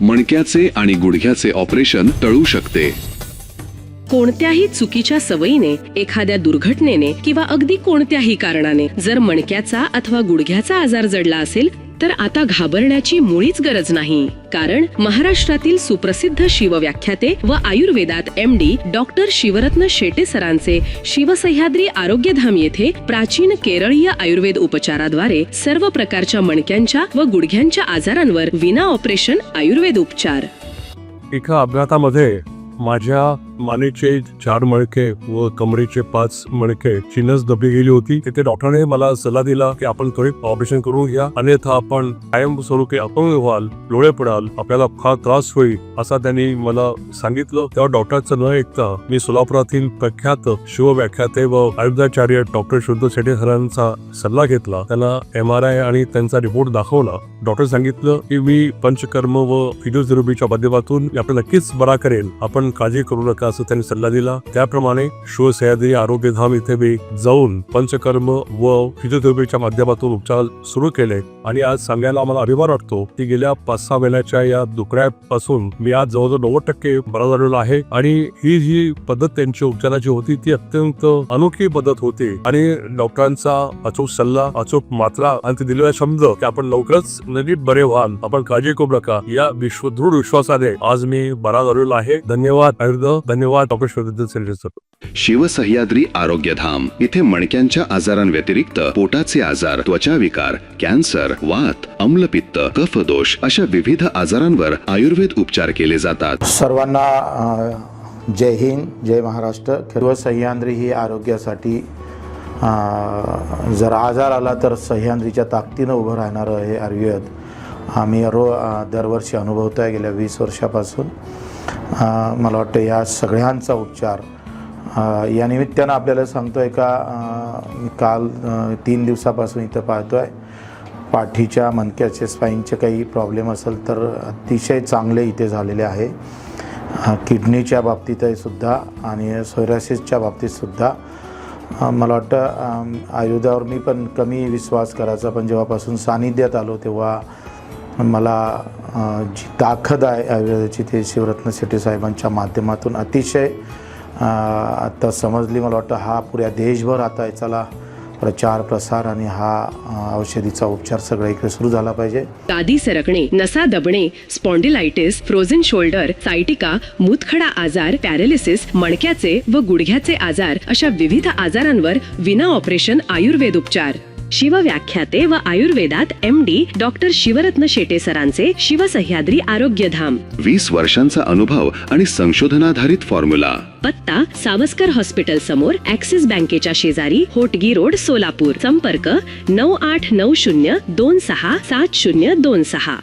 मणक्याचे आणि गुडघ्याचे ऑपरेशन टळू शकते. कोणत्याही चुकीच्या सवयीने एखाद्या दुर्घटनेने किंवा अगदी कोणत्याही कारणाने जर मणक्याचा अथवा गुडघ्याचा आजार जडला असेल तर आता घाबरण्याची मुळीच गरज नाही. कारण महाराष्ट्रातील सुप्रसिद्ध शिवव्याख्याते व आयुर्वेदात M D doctor Shivratna Shete सरांचे Shivsahyadri Arogyadham येथे प्राचीन केरळीय आयुर्वेद उपचाराद्वारे सर्व प्रकारच्या मणक्यांच्या व गुडघ्यांच्या आजारांवर विना ऑपरेशन आयुर्वेद उपचार. एका अपघातामध्ये माझ्या मानेचे चार मळके व कमरेचे पाच मळके चिन्हच दबली गेली होती. तिथे डॉक्टरने मला सल्ला दिला की आपण त्वरित ऑपरेशन करून घ्या. अन्यथा आपण कायम स्वरूपी अपंग व्हाल डोळे पडाल आपल्याला फार त्रास होईल असा त्यांनी मला सांगितलं. तेव्हा डॉक्टरचं न ऐकता मी सोलापुरातील प्रख्यात शिवव्याख्याते व आयुर्वेदाचार्य डॉक्टर शुद्ध शेटे सरांचा सल्ला घेतला. त्यांना एम आर आय आणि त्यांचा रिपोर्ट दाखवला. डॉक्टर सांगितलं की मी पंचकर्म व फिजिओथेरपीच्या माध्यमातून मी आपल्याला नक्कीच बरा करेल आपण काळजी करू नका. असं त्यांनी सल्ला दिला. त्याप्रमाणे शिवसह्याद्री आरोग्यधाम इथे मी जाऊन पंचकर्म व फिजिओथेरपीच्या माध्यमातून उपचार सुरू केले. आणि आज सांगायला आम्हाला अभिमान वाटतो की गेल्या पाच सहा महिन्याच्या या दुखण्यापासून मी आज जवळजवळ नव्वद टक्के बरा झालेलो आहे. आणि ही जी पद्धत त्यांची उपचाराची होती ती अत्यंत अनोखी पद्धत होती. आणि डॉक्टरांचा अचूक सल्ला अचूक मात्रा आणि ते दिलेला शब्द की आपण लवकरच नीट बरे व्हाल आपण काळजी करू नका या विश्व दृढ विश्वासाने आज मी बरा झालेलो आहे. धन्यवाद आयुर्वेद धन्यवाद डॉक्टर शिवदत्त सेल्वे सर शिवसह्याद्री आरोग्यधाम. इथे मणक्यांच्या आजारांव्यतिरिक्त पोटाचे आजार त्वचा विकार कॅन्सर वात अम्लपित्त कफदोष अशा विविध आजारांवर आयुर्वेद उपचार केले जातात. सर्वांना जय हिंद जय महाराष्ट्र. सर्व सह्याद्री ही आरोग्यासाठी जर आजार आला तर सह्याद्रीच्या ताकदीनं उभं राहणारं हे आयुर्वेद आम्ही रो दरवर्षी अनुभवतो आहे गेल्या वीस वर्षापासून. मला वाटतं या सगळ्यांचा उपचार या निमित्तानं आपल्याला सांगतो आहे का काल तीन दिवसापासून इथं पाहतो आहे पाठीच्या मणक्याचे स्पाईनचे काही प्रॉब्लेम असेल तर अतिशय चांगले इथे झालेले आहे. किडनीच्या बाबतीतही सुद्धा आणि सोयरासिसच्या बाबतीतसुद्धा मला वाटतं अम, आयुर्वेदावर मी पण कमी विश्वास करायचा पण जेव्हापासून सानिध्यात आलो तेव्हा मला जी ताकद आहे आयुर्वेदाची ते शिवरत्न शेट्टी साहेबांच्या माध्यमातून अतिशय आता समजली. मला वाटतं हा पुऱ्या देशभर आता याचा प्रचार प्रसार आणि हा औषधीचा उपचार सगळ्या इकडे सुरू झाला पाहिजे. गादी सरकणे नसा दबणे स्पॉन्डिलायटिस फ्रोझन शोल्डर सायटिका मूतखडा आजार पॅरालिसिस मणक्याचे व गुडघ्याचे आजार अशा विविध आजारांवर विना ऑपरेशन आयुर्वेद उपचार. शिवव्याख्याते व आयुर्वेदात M D doctor Shivratna Shete सरांचे Shivsahyadri Arogyadham. वीस वर्षांचा अनुभव आणि संशोधनाधारित फॉर्म्युला. पत्ता सावस्कर हॉस्पिटल समोर ऍक्सिस बँकेच्या शेजारी होटगी रोड सोलापूर. संपर्क नऊ आठ नऊ शून्य दोन सहा सात शून्य दोन सहा.